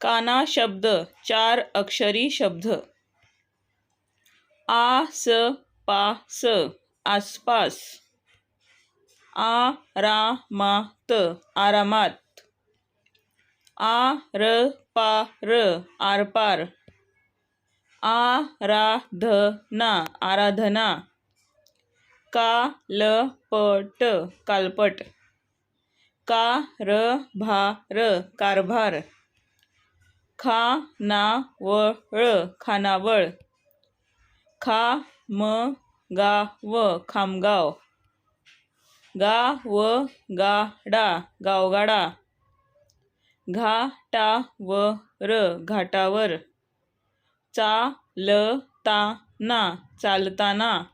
काना शब्द चार अक्षरी शब्द. आस पास आसपास. आरामात. आरामात आरपार. आरपार आराधना. आराधना कालपट. कालपट कारभार कारभार. खानावळ. खानावळ खामगाव. खामगाव. गावगाडा. गावगाडा. घाटावर. घाटावर. चालताना. चालताना.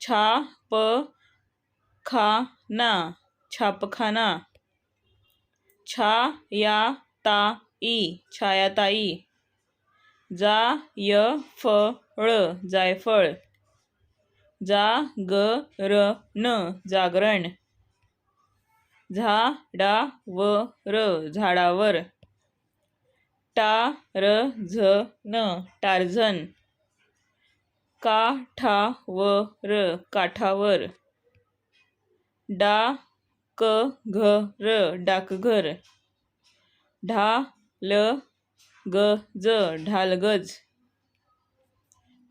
छापखाना. छापखाना. छायाताई. छायाताई जायफळ. जायफळ जागरण. झाडा व र झाडावर. टा र झाडावर टारझन. र काठावर. काठावर डाकघर. ढा डाकघर ढालगज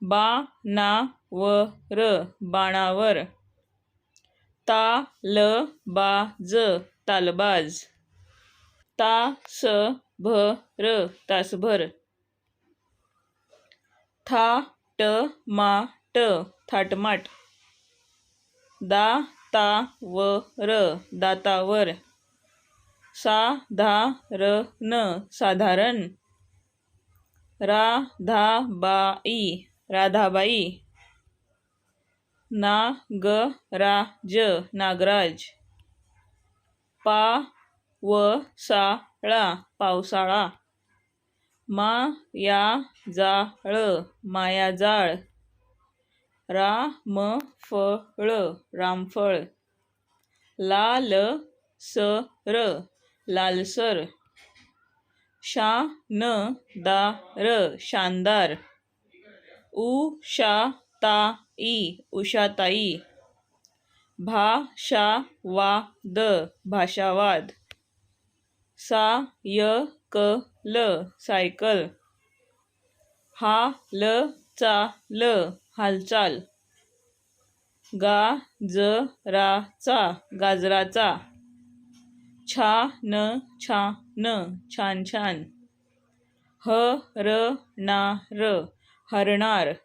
ढालगज बाणावर. बाणावर तालबाज. ता सभ र तासभर. था ट माट थाटमाट. दा ता व र दातावर. साधारण साधारण. राधाबाई राधाबाई. नागराज नागराज. पावसाळा पावसाळा. मायाजाळ मायाजाळ. रामफळ रामफळ. लालसर लालसर शानदार शानदार उषाताई उषाताई भाषावाद सा यक ल सायकल हा लचा ल हालचाल हालचाल गाजराचा गाजराचा छान छान. ह र ना हरणार हरणार.